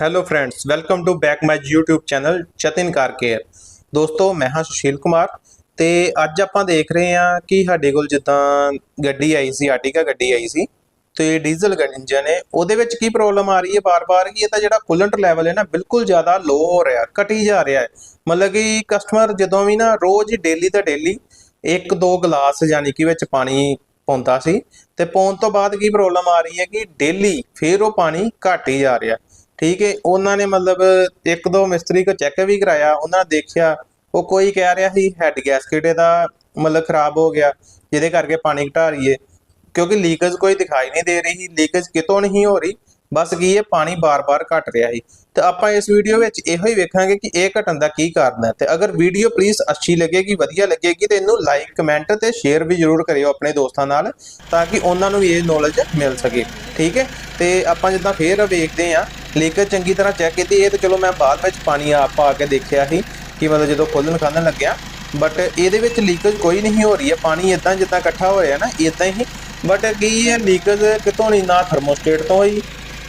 Hello friends welcome to back my YouTube channel ਚਤਿਨ car care ਦੋਸਤੋ, ਮੈਂ ਹਾਂ ਸੁਸ਼ੀਲ ਕੁਮਾਰ ਤੇ ਅੱਜ ਆਪਾਂ ਦੇਖ ਰਹੇ ਹਾਂ ਕਿ ਸਾਡੇ ਕੋਲ ਜਿੱਦਾਂ ਗੱਡੀ ਆਈ ਸੀ ਆਰਟਿਕਾ ਗੱਡੀ ਆਈ ਸੀ ਤੇ ਡੀਜ਼ਲ ਇੰਜਨ ਹੈ ਉਹਦੇ ਵਿੱਚ ਕੀ ਪ੍ਰੋਬਲਮ ਆ ਰਹੀ ਹੈ? ਬਾਰ-ਬਾਰ ਕਿ ਇਹਦਾ ਜਿਹੜਾ ਕੂਲੈਂਟ ਲੈਵਲ ਹੈ ਨਾ, ਬਿਲਕੁਲ ਜ਼ਿਆਦਾ ਲੋ ਹੋ ਰਿਹਾ, ਘਟੀ ਜਾ ਰਿਹਾ ਹੈ। ਮਤਲਬ ਕਿ ਕਸਟਮਰ ਜਦੋਂ ਵੀ ਨਾ ਰੋਜ਼ ਡੇਲੀ ਦਾ ਡੇਲੀ ਇੱਕ ਦੋ ਗਲਾਸ ਯਾਨੀ ਕਿ ਵਿੱਚ ਪਾਣੀ ਪਾਉਂਦਾ ਸੀ ਤੇ ਪਾਉਣ ਤੋਂ ਬਾਅਦ ਕੀ ਪ੍ਰੋਬਲਮ ਆ ਰਹੀ ਹੈ ਕਿ ਡੇਲੀ ਫੇਰ ਉਹ ਪਾਣੀ ਘਟ ਹੀ ਜਾ ਰਿਹਾ। ਠੀਕ ਹੈ, ਉਹਨਾਂ ਨੇ ਮਤਲਬ ਇੱਕ ਦੋ ਮਿਸਤਰੀ ਕੋ ਚੈੱਕ ਵੀ ਕਰਾਇਆ, ਉਹਨਾਂ ਨੇ ਦੇਖਿਆ, ਉਹ ਕੋਈ ਕਹਿ ਰਿਹਾ ਸੀ ਹੈਡ ਗੈਸਕਟ ਇਹਦਾ ਮਤਲਬ ਖਰਾਬ ਹੋ ਗਿਆ, ਜਿਹਦੇ ਕਰਕੇ ਪਾਣੀ ਘਟਾ ਰਹੀ ਹੈ ਕਿਉਂਕਿ ਲੀਕੇਜ ਕੋਈ ਦਿਖਾਈ ਨਹੀਂ ਦੇ ਰਹੀ ਲੀਕੇਜ ਕਿਤੋਂ ਨਹੀਂ ਹੋ ਰਹੀ ਬਸ ਕੀ ਹੈ ਪਾਣੀ ਬਾਰ-ਬਾਰ ਘਟ ਰਿਹਾ ਸੀ। ਤੇ ਆਪਾਂ ਇਸ ਵੀਡੀਓ ਵਿੱਚ ਇਹੋ ਹੀ ਵੇਖਾਂਗੇ ਕਿ ਇਹ ਘਟਣ ਦਾ ਕੀ ਕਾਰਨ ਹੈ। ਤੇ ਅਗਰ ਵੀਡੀਓ ਪਲੀਜ਼ ਅੱਛੀ ਲੱਗੇਗੀ, ਵਧੀਆ ਲੱਗੇਗੀ, ਤੇ ਇਹਨੂੰ ਲਾਈਕ ਕਮੈਂਟ ਤੇ ਸ਼ੇਅਰ ਵੀ ਜ਼ਰੂਰ ਕਰਿਓ ਆਪਣੇ ਦੋਸਤਾਂ ਨਾਲ, ਤਾਂ ਕਿ ਉਹਨਾਂ ਨੂੰ ਵੀ ਇਹ ਨੌਲੇਜ ਮਿਲ ਸਕੇ। ਠੀਕ ਹੈ? ਤੇ ਆਪਾਂ ਜਿੱਦਾਂ ਫੇਰ ਵੇਖਦੇ ਹਾਂ ਲੀਕੇਜ ਚੰਗੀ ਤਰ੍ਹਾਂ ਚੈੱਕ ਕੀਤੀ, ਇਹ ਤਾਂ ਚਲੋ ਮੈਂ ਬਾਅਦ ਵਿੱਚ ਪਾਣੀ ਆਪ ਆ ਕੇ ਦੇਖਿਆ ਸੀ ਕਿ ਮਤਲਬ ਜਦੋਂ ਖੋਲਣ ਖਾਲਣ ਲੱਗਿਆ ਬਟ ਇਹਦੇ ਵਿੱਚ ਲੀਕੇਜ ਕੋਈ ਨਹੀਂ ਹੋ ਰਹੀ ਹੈ। ਪਾਣੀ ਇਦਾਂ ਜਿੱਦਾਂ ਇਕੱਠਾ ਹੋਇਆ ਨਾ ਇਦਾਂ ਹੀ ਬਟ ਕੀ ਹੈ ਲੀਕੇਜ ਕਿਤੋਂ ਨਹੀਂ, ਨਾ ਥਰਮੋਸਟੇਟ ਤੋਂ ਹੋਈ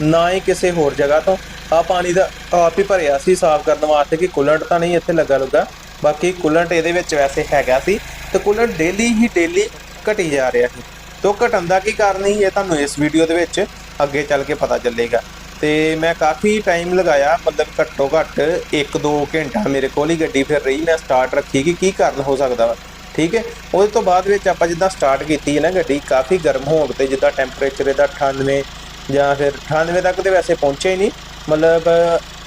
ਨਾ ਹੀ ਕਿਸੇ ਹੋਰ ਜਗ੍ਹਾ ਤੋਂ। ਆ ਪਾਣੀ ਦਾ ਆਪ ਹੀ ਭਰਿਆ ਸੀ ਸਾਫ਼ ਕਰਨ ਵਾਸਤੇ ਕਿ ਕੂਲੈਂਟ ਤਾਂ ਨਹੀਂ ਇੱਥੇ ਲੱਗਾ ਲੁਗਾ। ਬਾਕੀ ਕੂਲੈਂਟ ਇਹਦੇ ਵਿੱਚ ਵੈਸੇ ਹੈਗਾ ਸੀ ਤੇ ਕੂਲੈਂਟ ਡੇਲੀ ਹੀ ਡੇਲੀ ਘਟੀ ਜਾ ਰਿਹਾ ਸੀ। ਤੋਂ ਘਟਣ ਦਾ ਕੀ ਕਾਰਨ ਸੀ ਇਹ ਤੁਹਾਨੂੰ ਇਸ ਵੀਡੀਓ ਦੇ ਵਿੱਚ ਅੱਗੇ ਚੱਲ ਕੇ ਪਤਾ ਚੱਲੇਗਾ। ਤੇ ਮੈਂ ਕਾਫੀ ਟਾਈਮ ਲਗਾਇਆ, ਮਤਲਬ ਘੱਟੋ ਘੱਟ 1-2 ਘੰਟਾ ਮੇਰੇ ਕੋਲ ਹੀ ਗੱਡੀ ਫਿਰ ਰਹੀ। ਮੈਂ ਸਟਾਰਟ ਰੱਖੀ ਕਿ ਕੀ ਕਾਰਨ ਹੋ ਸਕਦਾ ਵਾ, ਠੀਕ ਹੈ? ਉਹਦੇ ਤੋਂ ਬਾਅਦ ਵਿੱਚ ਆਪਾਂ ਜਿੱਦਾਂ ਸਟਾਰਟ ਕੀਤੀ ਹੈ ਨਾ ਗੱਡੀ, ਕਾਫੀ ਗਰਮ ਹੋਣ ਤੇ ਜਿੱਦਾਂ ਟੈਂਪਰੇਚਰ ਇਹਦਾ 98 ਜਾਂ ਫਿਰ 98 ਤੱਕ ਤੇ ਵੈਸੇ ਪਹੁੰਚੇ ਹੀ ਨਹੀਂ। ਮਤਲਬ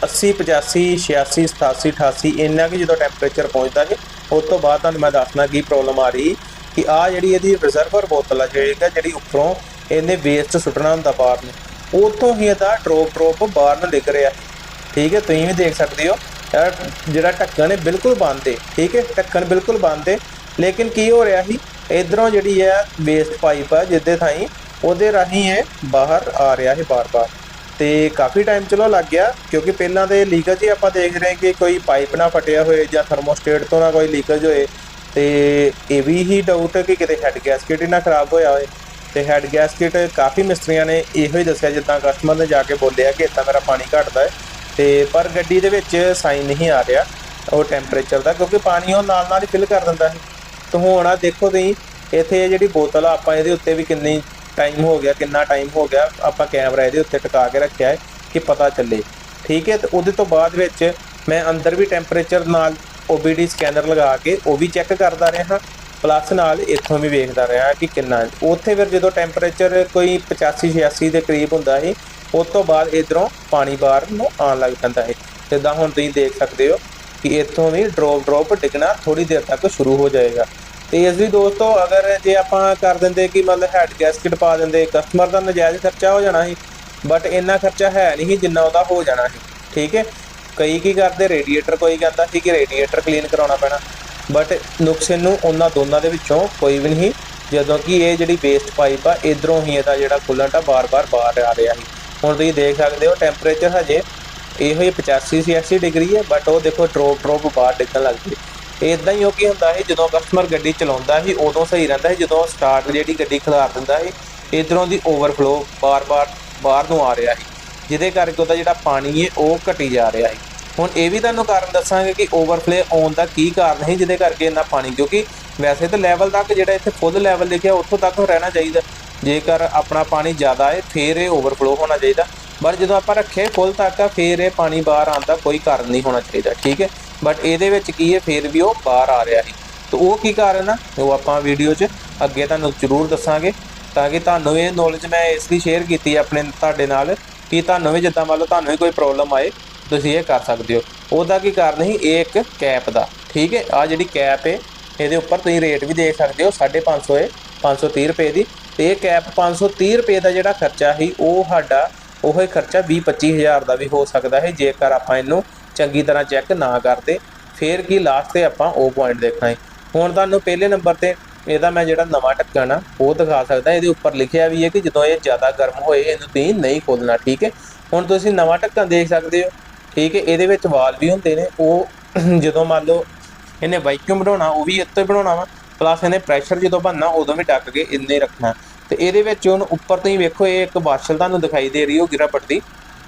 80 85 86 87 88 ਇੰਨਾ ਕਿ ਜਦੋਂ ਟੈਂਪਰੇਚਰ ਪਹੁੰਚਦਾ ਸੀ, ਉਸ ਤੋਂ ਬਾਅਦ ਤੁਹਾਨੂੰ ਮੈਂ ਦੱਸਣਾ ਕੀ ਪ੍ਰੋਬਲਮ ਆ ਰਹੀ ਕਿ ਆ ਜਿਹੜੀ ਇਹਦੀ ਰਿਜ਼ਰਵਰ ਬੋਤਲ ਆ, ਜਿਹੜੀ ਹੈਗਾ ਜਿਹੜੀ ਉੱਪਰੋਂ ਇਹਨੇ ਵੇਸਟ ਸੁੱਟਣਾ ਹੁੰਦਾ ਬਾਹਰ ਨੂੰ, ਉੱਥੋਂ ਹੀ ਇਹਦਾ ਡ੍ਰੌਪ ਡ੍ਰੌਪ ਬਾਹਰ ਨੂੰ ਡਿੱਗ ਰਿਹਾ। ਠੀਕ ਹੈ, ਤੁਸੀਂ ਵੀ ਦੇਖ ਸਕਦੇ ਹੋ ਜਿਹੜਾ ਢੱਕਣ ਹੈ ਬਿਲਕੁਲ ਬੰਦ ਹੈ ਠੀਕ ਹੈ, ਢੱਕਣ ਬਿਲਕੁਲ ਬੰਦ ਹੈ ਲੇਕਿਨ ਕੀ ਹੋ ਰਿਹਾ ਸੀ, ਇਧਰੋਂ ਜਿਹੜੀ ਹੈ ਵੇਸਟ ਪਾਈਪ ਆ ਜਿੱਦੇ ਥਾਈ ਉਹਦੇ ਰਾਹੀਂ ਇਹ ਬਾਹਰ ਆ ਰਿਹਾ ਹੈ ਬਾਰ-ਬਾਰ। ਤੇ ਕਾਫੀ ਟਾਈਮ ਚਲੋ ਲੱਗ ਗਿਆ, ਕਿਉਂਕਿ ਪਹਿਲਾਂ ਤੇ ਲੀਕੇਜ ਹੀ ਆਪਾਂ ਦੇਖ ਰਹੇ ਕਿ ਕੋਈ ਪਾਈਪ ਨਾ ਫਟਿਆ ਹੋਏ ਜਾਂ ਥਰਮੋਸਟੇਟ ਤੋਂ ਨਾ ਕੋਈ ਲੀਕੇਜ ਹੋਏ। ਤੇ ਇਹ ਵੀ ਹੀ ਡਾਊਟ ਹੈ ਕਿ ਕਿਤੇ ਹੈਡ ਗੈਸਕਟ ਹੀ ਨਾ ਖਰਾਬ ਹੋਇਆ ਹੋਵੇ ਤੇ ਹੈਡ ਗੈਸਕਟ ਕਾਫੀ ਮਿਸਤਰੀਆਂ ਨੇ ਇਹੋ ਹੀ ਦੱਸਿਆ, ਜਿੱਦਾਂ ਕਸਟਮਰ ਨੇ ਜਾ ਕੇ ਬੋਲਿਆ ਕਿ ਇੱਦਾਂ ਮੇਰਾ ਪਾਣੀ ਘਟਦਾ ਹੈ। ਤੇ ਪਰ ਗੱਡੀ ਦੇ ਵਿੱਚ ਸਾਈਨ ਨਹੀਂ ਆ ਰਿਹਾ ਉਹ ਟੈਂਪਰੇਚਰ ਦਾ, ਕਿਉਂਕਿ ਪਾਣੀ ਉਹ ਨਾਲ ਨਾਲ ਹੀ ਫਿਲ ਕਰ ਦਿੰਦਾ ਹੈ। ਤੇ ਹੁਣ ਆ ਦੇਖੋ ਤੁਸੀਂ, ਇੱਥੇ ਇਹ ਜਿਹੜੀ ਬੋਤਲ ਆ, ਆਪਾਂ ਇਹਦੇ ਉੱਤੇ ਵੀ ਕਿੰਨੀ ਟਾਈਮ ਹੋ ਗਿਆ, ਕਿੰਨਾ ਟਾਈਮ ਹੋ ਗਿਆ, ਆਪਾਂ ਕੈਮਰਾ ਇਹਦੇ ਉੱਤੇ ਟਿਕਾ ਕੇ ਰੱਖਿਆ ਹੈ ਕਿ ਪਤਾ ਚੱਲੇ। ਠੀਕ ਹੈ, ਤੇ ਉਹਦੇ ਤੋਂ ਬਾਅਦ ਵਿੱਚ ਮੈਂ ਅੰਦਰ ਵੀ ਟੈਂਪਰੇਚਰ ਨਾਲ OBD ਸਕੈਨਰ ਲਗਾ ਕੇ ਉਹ ਵੀ ਚੈੱਕ ਕਰਦਾ ਰਿਹਾ ਪਲੱਸ ਨਾਲ ਇੱਥੋਂ ਵੀ ਵੇਖਦਾ ਰਿਹਾ ਕਿ ਕਿੰਨਾ ਉੱਥੇ ਫਿਰ ਜਦੋਂ ਟੈਂਪਰੇਚਰ ਕੋਈ 85 86 ਦੇ ਕਰੀਬ ਹੁੰਦਾ ਸੀ, ਉਸ ਤੋਂ ਬਾਅਦ ਇਧਰੋਂ ਪਾਣੀ ਬਾਹਰ ਨੂੰ ਆਉਣ ਲੱਗ ਪੈਂਦਾ ਹੈ ਜਿੱਦਾਂ ਹੁਣ ਤੁਸੀਂ ਦੇਖ ਸਕਦੇ ਹੋ ਕਿ ਇੱਥੋਂ ਵੀ ਡ੍ਰੌਪ ਡ੍ਰੌਪ ਡਿੱਗਣਾ ਥੋੜੀ ਦੇਰ ਤੱਕ ਸ਼ੁਰੂ ਹੋ ਜਾਏਗਾ। ਤੇ ਇਸ ਵੀ ਦੋਸਤੋ, ਅਗਰ ਜੇ ਆਪਾਂ ਕਰ ਦਿੰਦੇ ਕਿ ਮਤਲਬ ਹੈਡ ਗੈਸਕਟ ਪਾ ਦਿੰਦੇ ਕਸਟਮਰ ਦਾ ਨਜਾਇਜ਼ ਖਰਚਾ ਹੋ ਜਾਣਾ ਸੀ ਬਟ ਇੰਨਾ ਖਰਚਾ ਹੈ ਨਹੀਂ ਜਿੰਨਾ ਉਹਦਾ ਹੋ ਜਾਣਾ ਸੀ, ਠੀਕ ਹੈ? ਕਈ ਕੀ ਕਰਦੇ ਰੇਡੀਏਟਰ ਕੋਈ ਕਹਿੰਦਾ ਸੀ ਕਿ ਰੇਡੀਏਟਰ ਕਲੀਨ ਕਰਾਉਣਾ ਪੈਣਾ ਬਟ ਨੁਕਸੇ ਨੂੰ ਉਹਨਾਂ ਦੋਨਾਂ ਦੇ ਵਿੱਚੋਂ ਕੋਈ ਵੀ ਨਹੀਂ, ਜਦੋਂ ਕਿ ਇਹ ਜਿਹੜੀ ਵੇਸਟ ਪਾਈਪ ਆ, ਇਧਰੋਂ ਹੀ ਇਹਦਾ ਜਿਹੜਾ ਕੂਲੈਂਟ ਆ, ਬਾਰ-ਬਾਰ ਬਾਹਰ ਆ ਰਿਹਾ ਸੀ। ਹੁਣ ਤੁਸੀਂ ਦੇਖ ਸਕਦੇ ਹੋ ਟੈਂਪਰੇਚਰ ਹਜੇ ਇਹੋ ਹੀ 85 86 ਡਿਗਰੀ ਹੈ ਬਟ ਉਹ ਦੇਖੋ ਡ੍ਰੌਪ ਡ੍ਰੌਪ ਬਾਹਰ ਡਿੱਗਣ ਲੱਗ ਪਈ ਇਦਾਂ ਹੀ ਉਹ ਕੀ ਹੁੰਦਾ ਹੈ ਜਦੋਂ ਕਸਟਮਰ ਗੱਡੀ ਚਲਾਉਂਦਾ ਸੀ, ਉਦੋਂ ਸਹੀ ਰਹਿੰਦਾ ਸੀ, ਜਦੋਂ ਸਟਾਰਟ ਜਿਹੜੀ ਗੱਡੀ ਖਿਲਾਰ ਦਿੰਦਾ ਹੈ ਇਧਰੋਂ ਦੀ ਓਵਰਫਲੋ ਬਾਰ-ਬਾਰ ਬਾਹਰ ਨੂੰ ਆ ਰਿਹਾ ਸੀ, ਜਿਹਦੇ ਕਰਕੇ ਉਹਦਾ ਜਿਹੜਾ ਪਾਣੀ ਹੈ ਉਹ ਘਟੀ ਜਾ ਰਿਹਾ ਹੈ ਹੁਣ ਇਹ ਵੀ ਤੁਹਾਨੂੰ ਕਾਰਨ ਦੱਸਾਂਗੇ ਕਿ ਓਵਰਫਲੇ ਆਉਣ ਦਾ ਕੀ ਕਾਰਨ ਹੈ ਜਿਹਦੇ ਕਰਕੇ ਇੰਨਾ ਪਾਣੀ, ਕਿਉਂਕਿ ਵੈਸੇ ਤਾਂ ਲੈਵਲ ਤੱਕ ਜਿਹੜਾ ਇੱਥੇ ਫੁੱਲ ਲੈਵਲ ਲਿਖਿਆ, ਉੱਥੋਂ ਤੱਕ ਰਹਿਣਾ ਚਾਹੀਦਾ। ਜੇਕਰ ਆਪਣਾ ਪਾਣੀ ਜ਼ਿਆਦਾ ਹੈ, ਫੇਰ ਇਹ ਓਵਰਫਲੋ ਹੋਣਾ ਚਾਹੀਦਾ। ਪਰ ਜਦੋਂ ਆਪਾਂ ਰੱਖੇ ਫੁੱਲ ਤੱਕ ਆ ਫੇਰ ਇਹ ਪਾਣੀ ਬਾਹਰ ਆਉਣ ਦਾ ਕੋਈ ਕਾਰਨ ਨਹੀਂ ਹੋਣਾ ਚਾਹੀਦਾ, ਠੀਕ ਹੈ? ਬਟ ਇਹਦੇ ਵਿੱਚ ਕੀ ਹੈ, ਫੇਰ ਵੀ ਉਹ ਬਾਹਰ ਆ ਰਿਹਾ ਸੀ। ਤਾਂ ਉਹ ਕੀ ਕਾਰਨ ਆ? ਉਹ ਆਪਾਂ ਵੀਡੀਓ 'ਚ ਅੱਗੇ ਤੁਹਾਨੂੰ ਜ਼ਰੂਰ ਦੱਸਾਂਗੇ। ਤਾਂ ਕਿ ਤੁਹਾਨੂੰ ਇਹ ਨੌਲੇਜ ਮੈਂ ਇਸ ਲਈ ਸ਼ੇਅਰ ਕੀਤੀ ਆਪਣੇ ਤੁਹਾਡੇ ਨਾਲ ਕਿ ਤੁਹਾਨੂੰ ਵੀ ਜਿੱਦਾਂ ਮੰਨ ਲਓ ਤੁਹਾਨੂੰ ਵੀ ਕੋਈ ਪ੍ਰੋਬਲਮ ਆਏ, ਤੁਸੀਂ ਇਹ ਕਰ ਸਕਦੇ ਹੋ। ਉਹਦਾ ਕੀ ਕਾਰਨ ਸੀ? ਇਹ ਇੱਕ ਕੈਪ ਦਾ। ਠੀਕ ਹੈ? ਆ ਜਿਹੜੀ ਕੈਪ ਹੈ ਇਹਦੇ ਉੱਪਰ ਤੁਸੀਂ ਰੇਟ ਵੀ ਦੇਖ ਸਕਦੇ ਹੋ 550 ਹੈ 530 ਰੁਪਏ ਦੀ। ਤੇ ਇਹ ਕੈਪ 530 ਰੁਪਏ ਦਾ ਜਿਹੜਾ ਖਰਚਾ ਸੀ, ਉਹ ਸਾਡਾ, ਉਹ ਹੀ ਖਰਚਾ 20 25000 ਦਾ ਵੀ ਹੋ ਸਕਦਾ ਹੈ ਜੇਕਰ ਆਪਾਂ ਇਹਨੂੰ ਚੰਗੀ ਤਰ੍ਹਾਂ ਚੈੱਕ ਨਾ ਕਰਦੇ, ਫੇਰ ਕੀ ਲਾਸਟ ਤੇ ਆਪਾਂ ਉਹ ਪੁਆਇੰਟ ਦੇਖਣਾ ਹੈ। ਹੁਣ ਤੁਹਾਨੂੰ ਪਹਿਲੇ ਨੰਬਰ ਤੇ ਇਹਦਾ ਮੈਂ ਜਿਹੜਾ ਨਵਾਂ ਢੱਕਣ ਆ ਉਹ ਦਿਖਾ ਸਕਦਾ, ਇਹਦੇ ਉੱਪਰ ਲਿਖਿਆ ਵੀ ਹੈ ਕਿ ਜਦੋਂ ਇਹ ਜ਼ਿਆਦਾ ਗਰਮ ਹੋਏ, ਇਹਨੂੰ ਤੁਸੀਂ ਨਹੀਂ ਖੋਲਣਾ ਠੀਕ ਹੈ? ਹੁਣ ਤੁਸੀਂ ਨਵਾਂ ਢੱਕਣ ਦੇਖ ਸਕਦੇ ਹੋ, ਠੀਕ ਹੈ? ਇਹਦੇ ਵਿੱਚ ਵਾਲ ਵੀ ਹੁੰਦੇ ਨੇ, ਉਹ ਜਦੋਂ ਮੰਨ ਲਓ ਇਹਨੇ ਵੈਕਿਊਮ ਬਣਾਉਣਾ, ਉਹ ਵੀ ਇੱਥੇ ਬਣਾਉਣਾ ਵਾ ਪਲੱਸ ਇਹਨੇ ਪ੍ਰੈਸ਼ਰ ਜਦੋਂ ਬਣਨਾ, ਉਦੋਂ ਵੀ ਢੱਕ ਕੇ ਇੰਨੇ ਰੱਖਣਾ। ਤੇ ਇਹਦੇ ਵਿੱਚ ਹੁਣ ਉੱਪਰ ਤੁਸੀਂ ਵੇਖੋ, ਇਹ ਇੱਕ ਵਾਸ਼ਲ ਤੁਹਾਨੂੰ ਦਿਖਾਈ ਦੇ ਰਹੀ ਹੋ ਗਿਰਾਪਟ ਦੀ।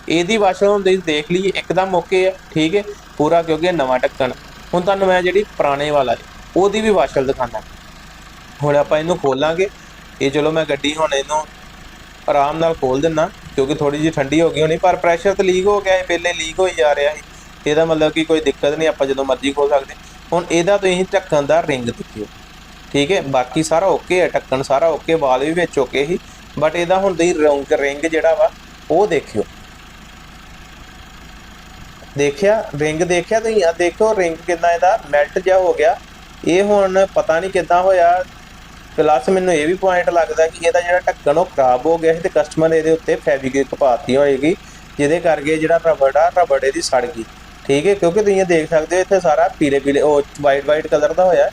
ਇਹਦੀ ਵਾਸ਼ਲ ਹੁਣ ਦੇਖ ਲਈ ਇੱਕਦਮ ਓਕੇ ਹੈ ਠੀਕ ਹੈ ਪੂਰਾ ਕਿਉਂਕਿ ਨਵਾਂ ਢੱਕਣ। ਹੁਣ ਤੁਹਾਨੂੰ ਮੈਂ ਜਿਹੜੀ ਪੁਰਾਣੇ ਵਾਲਾ ਹੈ, ਉਹਦੀ ਵੀ ਵਾਸ਼ਲ ਦਿਖਾਣਾ ਹੁਣ ਆਪਾਂ ਇਹਨੂੰ ਖੋਲਾਂਗੇ ਇਹ ਚਲੋ ਮੈਂ ਗੱਡੀ ਹੁਣ ਇਹਨੂੰ ਆਰਾਮ ਨਾਲ ਖੋਲ ਦਿੰਨਾ ਕਿਉਂਕਿ ਥੋੜੀ ਜਿਹੀ ਠੰਡੀ ਹੋ ਗਈ ਹੋਣੀ ਪਰ ਪ੍ਰੈਸ਼ਰ ਤਾਂ ਲੀਕ ਹੋ ਗਿਆ ਹੈ ਪਹਿਲੇ ਲੀਕ ਹੋਈ ਜਾ ਰਿਹਾ ਸੀ। ਇਹਦਾ ਮਤਲਬ ਕਿ ਕੋਈ ਦਿੱਕਤ ਨਹੀਂ ਆਪਾਂ ਜਦੋਂ ਮਰਜ਼ੀ ਖੋਲ ਸਕਦੇ। ਹੁਣ ਇਹਦਾ ਤੁਸੀਂ ਢੱਕਣ ਦਾ ਰਿੰਗ ਦੇਖਿਓ ਠੀਕ ਹੈ ਬਾਕੀ ਸਾਰਾ ਓਕੇ ਹੈ ਢੱਕਣ ਸਾਰਾ ਓਕੇ ਵਾਲ ਵੀ ਵਿੱਚ ਓਕੇ ਹੀ ਬਟ ਇਹਦਾ ਹੁਣ ਤੁਸੀਂ ਰਿੰਗ ਰਿੰਗ ਜਿਹੜਾ ਵਾ ਉਹ ਦੇਖਿਓ। ਦੇਖਿਆ ਰਿੰਗ ਦੇਖਿਆ ਤੁਸੀਂ? ਆ ਦੇਖੋ ਰਿੰਗ ਕਿੰਨਾ ਇਹਦਾ ਮੈਲਟ ਜਿਹਾ ਹੋ ਗਿਆ। ਇਹ ਹੁਣ ਪਤਾ ਨਹੀਂ ਕਿੱਦਾਂ ਹੋਇਆ। ਪਲੱਸ ਮੈਨੂੰ ਇਹ ਵੀ ਪੁਆਇੰਟ ਲੱਗਦਾ ਕਿ ਇਹਦਾ ਜਿਹੜਾ ਢੱਕਣ ਉਹ ਖਰਾਬ ਹੋ ਗਿਆ ਸੀ ਤੇ ਕਸਟਮਰ ਇਹਦੇ ਉੱਤੇ ਫੈਬਰਿਕ ਪਾਤੀ ਹੋਏਗੀ, ਜਿਹਦੇ ਕਰਕੇ ਜਿਹੜਾ ਰਬੜ ਆ ਰਬੜ ਇਹਦੀ ਸੜ ਗਈ। ਠੀਕ ਹੈ, ਕਿਉਂਕਿ ਤੁਸੀਂ ਇਹ ਦੇਖ ਸਕਦੇ ਹੋ, ਇੱਥੇ ਸਾਰਾ ਪੀਲੇ ਪੀਲੇ, ਉਹ ਵਾਈਟ ਵਾਈਟ ਕਲਰ ਦਾ ਹੋਇਆ।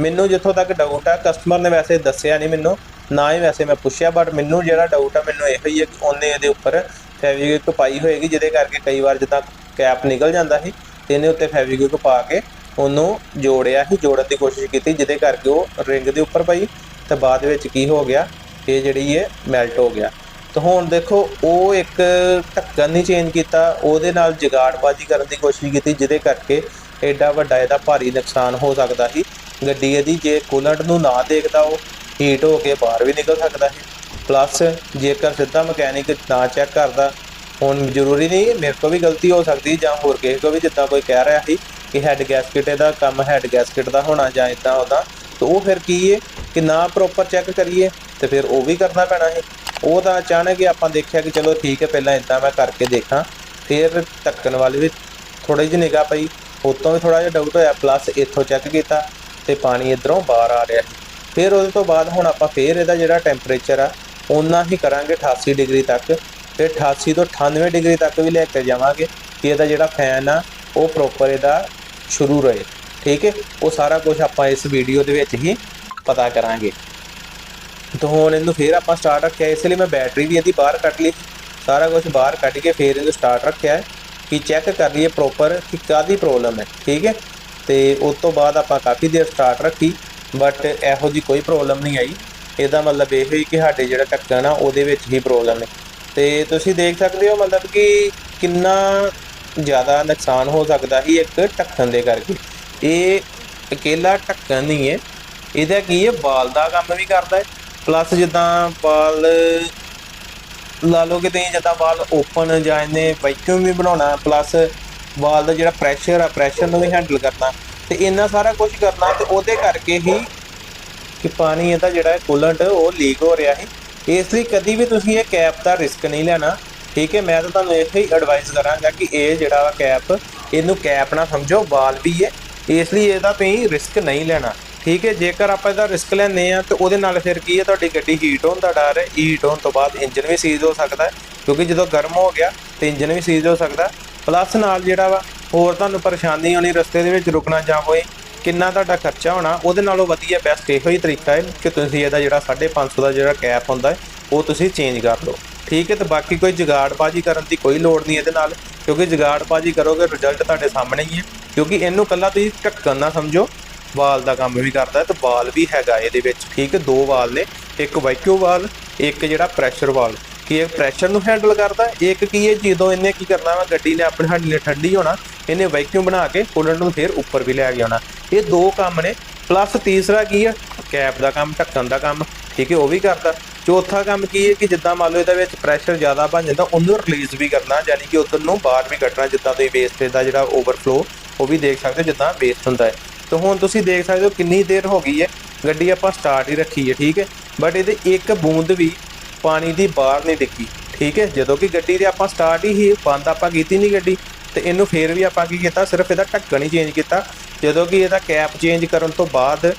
ਮੈਨੂੰ ਜਿੱਥੋਂ ਤੱਕ ਡਾਊਟ ਆ ਕਸਟਮਰ ਨੇ ਵੈਸੇ ਦੱਸਿਆ ਨਹੀਂ ਮੈਨੂੰ, ਨਾ ਹੀ ਵੈਸੇ ਮੈਂ ਪੁੱਛਿਆ ਬਟ ਮੈਨੂੰ ਜਿਹੜਾ ਡਾਊਟ ਆ, ਮੈਨੂੰ ਇਹੋ ਹੀ ਹੈ ਕਿ ਉਹਨੇ ਇਹਦੇ ਉੱਪਰ ਫੈਬਰਿਕ ਪਾਈ ਹੋਏਗੀ, ਜਿਹਦੇ ਕਰਕੇ ਕਈ ਵਾਰ ਜਿੱਦਾਂ ਕੈਪ ਨਿਕਲ ਜਾਂਦਾ ਸੀ ਤੇ ਇਹਨੇ ਉੱਤੇ ਫੈਬਰਿਕ ਪਾ ਕੇ ਉਹਨੂੰ ਜੋੜਿਆ ਸੀ, ਜੋੜਨ ਦੀ ਕੋਸ਼ਿਸ਼ ਕੀਤੀ, ਜਿਹਦੇ ਕਰਕੇ ਉਹ ਰਿੰਗ ਦੇ ਉੱਪਰ ਪਈ ਤੇ ਬਾਅਦ ਵਿੱਚ ਕੀ ਹੋ ਗਿਆ, ਇਹ ਜਿਹੜੀ ਇਹ ਮੈਲਟ ਹੋ ਗਿਆ। ਤਾਂ ਹੁਣ ਦੇਖੋ, ਉਹ ਇੱਕ ਢੱਕਣ ਨਹੀਂ ਚੇਂਜ ਕੀਤਾ, ਉਹਦੇ ਨਾਲ ਜਗਾੜਬਾਜ਼ੀ ਕਰਨ ਦੀ ਕੋਸ਼ਿਸ਼ ਕੀਤੀ, ਜਿਹਦੇ ਕਰਕੇ ਐਡਾ ਵੱਡਾ ਇਹਦਾ ਭਾਰੀ ਨੁਕਸਾਨ ਹੋ ਸਕਦਾ ਸੀ। ਗੱਡੀ ਇਹਦੀ ਜੇ ਕੂਲੈਂਟ ਨੂੰ ਨਾ ਦੇਖਦਾ ਉਹ ਹੀਟ ਹੋ ਕੇ ਬਾਹਰ ਵੀ ਨਿਕਲ ਸਕਦਾ ਸੀ। ਪਲੱਸ ਜੇਕਰ ਸਿੱਧਾ ਮਕੈਨਿਕ ਨਾ ਚੈੱਕ ਕਰਦਾ ਹੁਣ ਜ਼ਰੂਰੀ ਨਹੀਂ, ਮੇਰੇ ਕੋਲ ਵੀ ਗਲਤੀ ਹੋ ਸਕਦੀ ਜਾਂ ਹੋਰ ਕਿਸੇ ਕੋਲ ਵੀ ਜਿੱਦਾਂ ਕੋਈ ਕਹਿ ਰਿਹਾ ਸੀ ਕਿ ਹੈੱਡ ਗੈਸਕਟ ਇਹਦਾ ਕੰਮ ਹੈੱਡ ਗੈਸਕਟ ਦਾ ਹੋਣਾ ਜਾਂ ਇਦਾਂ ਉਹਦਾ, ਤੇ ਉਹ ਫਿਰ ਕੀ ਹੈ ਕਿ ਨਾ ਪ੍ਰੋਪਰ ਚੈੱਕ ਕਰੀਏ, ਤੇ ਫਿਰ ਉਹ ਵੀ ਕਰਨਾ ਪੈਣਾ ਹੈ ਉਹ ਤਾਂ ਅਚਾਨਕ ਹੀ ਆਪਾਂ ਦੇਖਿਆ ਕਿ ਚਲੋ ਠੀਕ ਹੈ, ਪਹਿਲਾਂ ਇਦਾਂ ਮੈਂ ਕਰਕੇ ਦੇਖਾਂ, ਫਿਰ ਢੱਕਣ ਵਾਲੇ ਵੀ ਥੋੜੀ ਜਿਹੀ ਨਿਗਾਹ ਪਈ, ਉਤੋਂ ਵੀ ਥੋੜਾ ਜਿਹਾ ਡਾਊਟ ਹੋਇਆ ਪਲੱਸ ਇੱਥੋਂ ਚੈੱਕ ਕੀਤਾ ਤੇ ਪਾਣੀ ਇਧਰੋਂ ਬਾਹਰ ਆ ਰਿਹਾ ਸੀ। ਫਿਰ ਉਹਦੇ ਤੋਂ ਬਾਅਦ ਹੁਣ ਆਪਾਂ ਫੇਰ ਇਹਦਾ ਜਿਹੜਾ ਟੈਂਪਰੇਚਰ ਆ ਉਨਾ ਹੀ ਕਰਾਂਗੇ 88 ਡਿਗਰੀ ਤੱਕ। ਫਿਰ 88 ਤੋਂ 98 ਡਿਗਰੀ ਤੱਕ ਵੀ ਲੈ ਕੇ ਜਾਵਾਂਗੇ। ਕਿ ਇਹਦਾ ਜਿਹੜਾ ਫੈਨ ਆ, ਉਹ ਪ੍ਰੋਪਰ ਇਹਦਾ ਸ਼ੁਰੂ ਰਹੇ। ਠੀਕ ਹੈ? ਉਹ ਸਾਰਾ ਕੁਝ ਆਪਾਂ ਇਸ ਵੀਡੀਓ ਦੇ ਵਿੱਚ ਹੀ ਪਤਾ ਕਰਾਂਗੇ। ਤਾਂ ਹੁਣ ਇਹਨੂੰ ਫੇਰ ਆਪਾਂ ਸਟਾਰਟ ਰੱਖਿਆ। ਇਸ ਲਈ ਮੈਂ ਬੈਟਰੀ ਵੀ ਇਹਦੀ ਬਾਹਰ ਕੱਢ ਲਈ। ਸਾਰਾ ਕੁਝ ਬਾਹਰ ਕੱਢ ਕੇ ਫੇਰ ਇਹਨੂੰ ਸਟਾਰਟ ਰੱਖਿਆ ਕਿ ਚੈੱਕ ਕਰ ਲਈਏ ਪ੍ਰੋਪਰ ਕਿ ਕਾਦੀ ਪ੍ਰੋਬਲਮ ਹੈ। ਠੀਕ ਹੈ? ਤੇ ਉਸ ਤੋਂ ਬਾਅਦ ਆਪਾਂ ਕਾਫੀ ਦੇਰ ਸਟਾਰਟ ਰੱਖੀ ਬਟ ਇਹੋ ਜੀ ਕੋਈ ਪ੍ਰੋਬਲਮ ਨਹੀਂ ਆਈ। ਇਹਦਾ ਮਤਲਬ ਇਹ ਹੋਈ ਕਿ ਸਾਡੇ ਜਿਹੜਾ ਢੱਕਣ ਆ, ਉਹਦੇ ਵਿੱਚ ਹੀ ਪ੍ਰੋਬਲਮ ਹੈ। ਤੇ ਤੁਸੀਂ ਦੇਖ ਸਕਦੇ ਹੋ ਮਤਲਬ ਕਿ ਕਿੰਨਾ ਜ਼ਿਆਦਾ ਨੁਕਸਾਨ ਹੋ ਸਕਦਾ ਸੀ ਇੱਕ ਢੱਕਣ ਦੇ ਕਰਕੇ। ਇਹ ਇਕੱਲਾ ਢੱਕਣ ਨਹੀਂ ਹੈ। ਇਹਦਾ ਕੀ ਹੈ? ਬਾਲ ਦਾ ਕੰਮ ਵੀ ਕਰਦਾ ਹੈ। ਪਲੱਸ ਜਿੱਦਾਂ ਬਾਲ ਲਾ ਲਓ ਕਿ ਤੁਸੀਂ ਜਿੱਦਾਂ ਵਾਲ ਓਪਨ ਜਾਂ ਇਹਨੇ ਵੈਕਿਊਮ ਵੀ ਬਣਾਉਣਾ ਪਲੱਸ ਵਾਲ ਦਾ ਜਿਹੜਾ ਪ੍ਰੈਸ਼ਰ ਆ ਪ੍ਰੈਸ਼ਰ ਨੂੰ ਵੀ ਹੈਂਡਲ ਕਰਨਾ ਤੇ ਇੰਨਾ ਸਾਰਾ ਕੁਝ ਕਰਨਾ ਤੇ ਉਹਦੇ ਕਰਕੇ ਹੀ ਕਿ ਪਾਣੀ ਇਹਦਾ ਜਿਹੜਾ ਹੈ ਕੂਲੈਂਟ ਉਹ ਲੀਕ ਹੋ ਰਿਹਾ ਸੀ। ਇਸ ਲਈ ਕਦੀ ਵੀ ਤੁਸੀਂ ਇਹ ਕੈਪ ਦਾ ਰਿਸਕ ਨਹੀਂ ਲੈਣਾ, ਠੀਕ ਹੈ? ਮੈਂ ਤਾਂ ਤੁਹਾਨੂੰ ਇਹ ਹੀ ਐਡਵਾਈਸ ਕਰਾਂਗਾ ਕਿ ਇਹ ਜਿਹੜਾ ਵਾ ਕੈਪ ਇਹਨੂੰ ਕੈਪ ਨਾ ਸਮਝੋ, ਵਾਲ ਵੀ ਹੈ। ਇਸ ਲਈ ਇਹਦਾ ਤੁਸੀਂ ਰਿਸਕ ਨਹੀਂ ਲੈਣਾ, ਠੀਕ ਹੈ? ਜੇਕਰ ਆਪਾਂ ਇਹਦਾ ਰਿਸਕ ਲੈਂਦੇ ਆ ਤਾਂ ਉਹਦੇ ਨਾਲ ਫਿਰ ਕੀ ਹੈ? ਤੁਹਾਡੀ ਗੱਡੀ ਹੀਟ ਹੋਣ ਦਾ ਡਰ ਹੈ। ਹੀਟ ਹੋਣ ਤੋਂ ਬਾਅਦ ਇੰਜਨ ਵੀ ਸੀਜ਼ ਹੋ ਸਕਦਾ ਹੈ, ਕਿਉਂਕਿ ਜਦੋਂ ਗਰਮ ਹੋ ਗਿਆ, ਤੇ ਇੰਜਨ ਵੀ ਸੀਜ਼ ਹੋ ਸਕਦਾ ਪਲੱਸ ਨਾਲ ਜਿਹੜਾ ਵਾ, ਹੋਰ ਤੁਹਾਨੂੰ ਪਰੇਸ਼ਾਨੀ ਆਉਣੀ ਰਸਤੇ ਦੇ ਵਿੱਚ ਰੁਕਣਾ ਜਾਂ ਕੋਈ ਕਿੰਨਾ ਤੁਹਾਡਾ ਖਰਚਾ ਹੋਣਾ, ਉਹਦੇ ਨਾਲੋਂ ਵਧੀਆ ਬੈਸਟ ਇਹੋ ਹੀ ਤਰੀਕਾ ਹੈ ਕਿ ਤੁਸੀਂ ਇਹਦਾ ਜਿਹੜਾ 550 ਦਾ ਜਿਹੜਾ ਕੈਪ ਹੁੰਦਾ ਹੈ, ਉਹ ਤੁਸੀਂ ਚੇਂਜ ਕਰ ਲਓ। ਠੀਕ ਹੈ ਤੇ ਬਾਕੀ ਕੋਈ ਜੁਗਾੜਬਾਜੀ ਕਰਨ ਦੀ ਕੋਈ ਲੋੜ ਨਹੀਂ ਇਹਦੇ ਨਾਲ, ਕਿਉਂਕਿ ਜੁਗਾੜਬਾਜੀ ਕਰੋਗੇ ਰਿਜ਼ਲਟ ਤੁਹਾਡੇ ਸਾਹਮਣੇ ਹੀ ਹੈ, ਕਿਉਂਕਿ ਇਹਨੂੰ ਕੱਲਾ ਤੁਸੀਂ ਢੱਕਣ ਨਾ ਸਮਝੋ, ਵਾਲ ਦਾ ਕੰਮ ਵੀ ਕਰਦਾ ਹੈ ਤੇ ਵਾਲ ਵੀ ਹੈਗਾ ਇਹਦੇ ਵਿੱਚ, ਠੀਕ ਹੈ, ਦੋ ਵਾਲ ਨੇ, ਇੱਕ ਵੈਕਿਊਮ ਵਾਲ, ਇੱਕ ਜਿਹੜਾ ਪ੍ਰੈਸ਼ਰ ਵਾਲ। ਕਿ ਇਹ ਪ੍ਰੈਸ਼ਰ ਨੂੰ ਹੈਂਡਲ ਕਰਦਾ ਇੱਕ ਕੀ ਇਹ ਜਦੋਂ ਇਹਨੇ ਕੀ ਕਰਨਾ ਵਾ, ਗੱਡੀ ਨੇ ਆਪਣੇ ਸਾਡੀ ਨੇ ਠੰਡੀ ਹੋਣਾ ਇਹਨੇ ਵੈਕਿਊਮ ਬਣਾ ਕੇ ਕੂਲੈਂਟ ਨੂੰ ਫੇਰ ਉੱਪਰ ਵੀ ਲੈ ਕੇ ਆਉਣਾ। ਇਹ ਦੋ ਕੰਮ ਨੇ। ਪਲੱਸ ਤੀਸਰਾ ਕੀ ਆ? ਕੈਪ ਦਾ ਕੰਮ, ਢੱਕਣ ਦਾ ਕੰਮ। ਠੀਕ ਹੈ, ਉਹ ਵੀ ਕਰਦਾ ਚੌਥਾ ਕੰਮ ਕੀ ਹੈ ਕਿ ਜਿੱਦਾਂ ਮੰਨ ਲਓ ਇਹਦੇ ਵਿੱਚ ਪ੍ਰੈਸ਼ਰ ਜ਼ਿਆਦਾ ਬਣ ਜਾਂਦਾ, ਉਹਨੂੰ ਰਿਲੀਜ਼ ਵੀ ਕਰਨਾ, ਯਾਨੀ ਕਿ ਉਧਰ ਨੂੰ ਬਾਹਰ ਵੀ ਕੱਢਣਾ, ਜਿੱਦਾਂ ਤੁਸੀਂ ਵੇਸਟੇਜ ਦਾ ਜਿਹੜਾ ਓਵਰਫਲੋ ਉਹ ਵੀ ਦੇਖ ਸਕਦੇ ਹੋ ਜਿੱਦਾਂ ਵੇਸਟ ਹੁੰਦਾ ਹੈ। ਤਾਂ ਹੁਣ ਤੁਸੀਂ ਦੇਖ ਸਕਦੇ ਹੋ ਕਿੰਨੀ ਦੇਰ ਹੋ ਗਈ ਹੈ। ਗੱਡੀ ਆਪਾਂ ਸਟਾਰਟ ਹੀ ਰੱਖੀ ਹੈ, ਠੀਕ ਹੈ। ਬਟ ਇਹਦੇ ਇੱਕ ਬੂੰਦ ਵੀ ਪਾਣੀ ਦੀ ਬਾਹਰ ਨਹੀਂ ਡਿੱਗੀ, ਠੀਕ ਹੈ। ਜਦੋਂ ਕਿ ਗੱਡੀ ਦੇ ਆਪਾਂ ਸਟਾਰਟ ਹੀ, ਬੰਦ ਆਪਾਂ ਕੀਤੀ ਨਹੀਂ ਗੱਡੀ। ਤੇ ਇਹਨੂੰ ਫੇਰ ਵੀ ਆਪਾਂ ਕੀ ਕੀਤਾ, ਸਿਰਫ ਇਹਦਾ ਢੱਕਣ ਹੀ ਚੇਂਜ ਕੀਤਾ। ਜਦੋਂ ਕਿ ਇਹਦਾ ਕੈਪ ਚੇਂਜ ਕਰਨ ਤੋਂ ਬਾਅਦ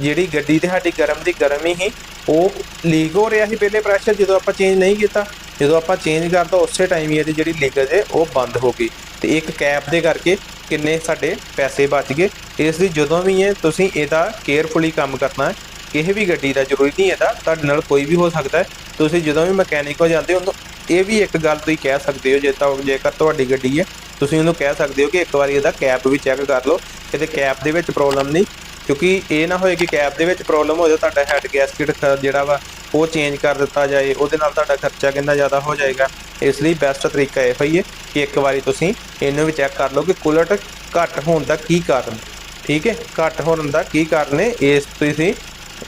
ਜਿਹੜੀ ਗੱਡੀ ਤੇ ਸਾਡੀ ਗਰਮ ਦੀ ਗਰਮ ਹੀ ਉਹ ਲੀਕ ਹੋ ਰਿਹਾ ਸੀ ਪਹਿਲੇ ਪ੍ਰੈਸ਼ਰ ਜਦੋਂ ਆਪਾਂ ਚੇਂਜ ਨਹੀਂ ਕੀਤਾ। ਜਦੋਂ ਆਪਾਂ ਚੇਂਜ ਕਰਤਾ ਉਸੇ ਟਾਈਮ ਹੀ ਇਹਦੀ ਜਿਹੜੀ ਲੀਕੇਜ ਹੈ ਉਹ ਬੰਦ ਹੋ ਗਈ। ਤੇ ਇੱਕ ਕੈਪ ਦੇ ਕਰਕੇ ਕਿੰਨੇ ਸਾਡੇ ਪੈਸੇ ਬਚ ਗਏ। ਇਸ ਲਈ ਜਦੋਂ ਵੀ ਇਹ ਤੁਸੀਂ ਇਹਦਾ ਕੇਅਰਫੁਲੀ ਕੰਮ ਕਰਨਾ ਹੈ, ਕਿਸੇ ਵੀ ਗੱਡੀ ਦਾ, ਜ਼ਰੂਰੀ ਨਹੀਂ ਇਹਦਾ, ਤੁਹਾਡੇ ਨਾਲ ਕੋਈ ਵੀ ਹੋ ਸਕਦਾ ਹੈ। ਤੁਸੀਂ ਜਦੋਂ ਵੀ ਮਕੈਨਿਕ ਹੋ ਜਾਂਦੇ ਹੋ ਇਹ ਵੀ ਇੱਕ ਗੱਲ ਤੁਸੀਂ ਕਹਿ ਸਕਦੇ ਹੋ, ਜੇ ਤਾਂ ਜੇਕਰ ਤੁਹਾਡੀ ਗੱਡੀ ਹੈ ਤੁਸੀਂ ਉਹਨੂੰ ਕਹਿ ਸਕਦੇ ਹੋ ਕਿ ਇੱਕ ਵਾਰੀ ਇਹਦਾ ਕੈਪ ਵੀ ਚੈੱਕ ਕਰ ਲਓ ਕਿਤੇ ਕੈਪ ਦੇ ਵਿੱਚ ਪ੍ਰੋਬਲਮ ਨਹੀਂ, ਕਿਉਂਕਿ ਇਹ ਨਾ ਹੋਏ ਕਿ ਕੈਪ ਦੇ ਵਿੱਚ ਪ੍ਰੋਬਲਮ ਹੋ ਜਾਏ, ਤੁਹਾਡਾ ਹੈਡ ਗੈਸਕਟ ਜਿਹੜਾ ਵਾ, ਉਹ ਚੇਂਜ ਕਰ ਦਿੱਤਾ ਜਾਏ, ਉਹਦੇ ਨਾਲ ਤੁਹਾਡਾ ਖਰਚਾ ਕਿੰਨਾ ਜ਼ਿਆਦਾ ਹੋ ਜਾਏਗਾ। ਇਸ ਲਈ ਬੈਸਟ ਤਰੀਕਾ ਇਹ ਹੋਈ ਹੈ ਕਿ ਇੱਕ ਵਾਰੀ ਤੁਸੀਂ ਇਹਨੂੰ ਵੀ ਚੈੱਕ ਕਰ ਲਓ ਕਿ ਕੂਲਟ ਘੱਟ ਹੋਣ ਦਾ ਕੀ ਕਾਰਨ, ਠੀਕ ਹੈ? ਘੱਟ ਹੋਣ ਦਾ ਕੀ ਕਾਰਨ ਹੈ? ਇਸ ਤੁਸੀਂ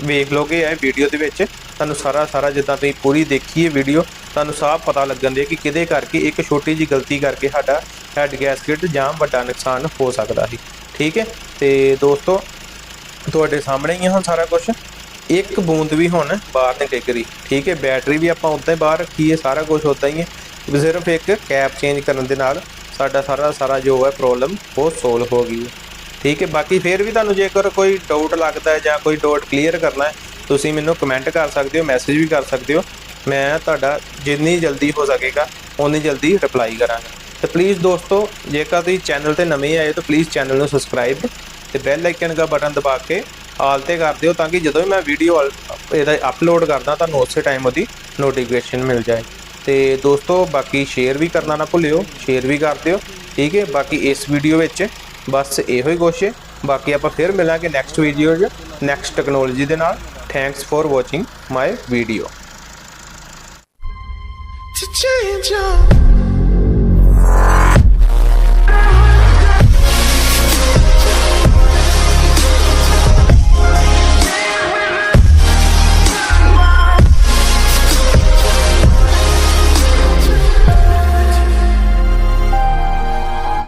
ਵੇਖ ਲੋਗੇ ਇਹ ਵੀਡੀਓ ਦੇ ਵਿੱਚ, ਤੁਹਾਨੂੰ ਸਾਰਾ ਸਾਰਾ ਜਿੱਦਾਂ ਤੁਸੀਂ ਪੂਰੀ ਦੇਖੀ ਹੈ ਵੀਡੀਓ ਤੁਹਾਨੂੰ ਸਾਫ਼ ਪਤਾ ਲੱਗਣ ਦੇ ਕਿ ਕਿਹਦੇ ਕਰਕੇ ਇੱਕ ਛੋਟੀ ਜੀ ਗਲਤੀ ਕਰਕੇ ਸਾਡਾ ਹੈਡ ਗੈਸਕਟ ਜਾਂ ਵੱਡਾ ਨੁਕਸਾਨ ਹੋ ਸਕਦਾ ਸੀ। ਠੀਕ ਹੈ? ਤੇ ਦੋਸਤੋ, ਤੁਹਾਡੇ ਸਾਹਮਣੇ ਹੀ ਹੈ ਹੁਣ ਸਾਰਾ ਕੁਝ ਇੱਕ ਬੂੰਦ ਵੀ ਹੁਣ ਬਾਹਰ ਨਹੀਂ ਡਿੱਗ ਰਹੀ। ਠੀਕ ਹੈ? ਬੈਟਰੀ ਵੀ ਆਪਾਂ ਉੱਦਾਂ ਹੀ ਬਾਹਰ ਰੱਖੀ ਹੈ, ਸਾਰਾ ਕੁਝ ਉੱਦਾਂ ਹੀ ਹੈ। ਸਿਰਫ ਇੱਕ ਕੈਪ ਚੇਂਜ ਕਰਨ ਦੇ ਨਾਲ ਸਾਡਾ ਸਾਰਾ ਸਾਰਾ ਜੋ ਹੈ ਪ੍ਰੋਬਲਮ ਉਹ ਸੋਲਵ ਹੋ ਗਈ ਹੈ। ਠੀਕ ਹੈ? ਬਾਕੀ ਫੇਰ ਵੀ ਤੁਹਾਨੂੰ ਜੇਕਰ ਕੋਈ ਡਾਊਟ ਲੱਗਦਾ ਹੈ ਜਾਂ ਕੋਈ ਡਾਊਟ ਕਲੀਅਰ ਕਰਨਾ ਹੈ, ਤੁਸੀਂ ਮੈਨੂੰ ਕਮੈਂਟ ਕਰ ਸਕਦੇ ਹੋ ਮੈਸੇਜ ਵੀ ਕਰ ਸਕਦੇ ਹੋ। ਮੈਂ ਤੁਹਾਡਾ ਜਿੰਨੀ ਜਲਦੀ ਹੋ ਸਕੇਗਾ ਉਨੀ ਜਲਦੀ ਰਿਪਲਾਈ ਕਰਾਂਗਾ। ਤੇ ਪਲੀਜ਼ ਦੋਸਤੋ, ਜੇਕਰ ਤੁਸੀਂ ਚੈਨਲ ਤੇ ਨਵੇਂ ਆਏ ਤਾਂ ਪਲੀਜ਼ ਚੈਨਲ ਨੂੰ ਸਬਸਕ੍ਰਾਈਬ ਤੇ ਬੈਲ ਆਈਕਨ ਦਾ ਬਟਨ ਦਬਾ ਕੇ ਆਲ ਤੇ ਕਰ ਦਿਓ ਤਾਂ ਕਿ ਜਦੋਂ ਵੀ ਮੈਂ ਵੀਡੀਓ ਇਹਦਾ ਅਪਲੋਡ ਕਰਦਾ ਤੁਹਾਨੂੰ ਉਸੇ ਟਾਈਮ ਉਹਦੀ ਨੋਟੀਫਿਕੇਸ਼ਨ ਮਿਲ ਜਾਏ। ਤੇ ਦੋਸਤੋ, ਬਾਕੀ ਸ਼ੇਅਰ ਵੀ ਕਰਨਾ ਨਾ ਭੁੱਲਿਓ ਸ਼ੇਅਰ ਵੀ ਕਰ ਦਿਓ, ਠੀਕ ਹੈ? ਬਾਕੀ ਇਸ ਵੀਡੀਓ ਵਿੱਚ ਬਸ ਇਹੋ ਹੀ ਕੁਛ ਹੈ। ਬਾਕੀ ਆਪਾਂ ਫਿਰ ਮਿਲਾਂਗੇ ਨੈਕਸਟ ਵੀਡੀਓ 'ਚ ਨੈਕਸਟ ਟੈਕਨੋਲੋਜੀ ਦੇ ਨਾਲ। Thanks for watching my video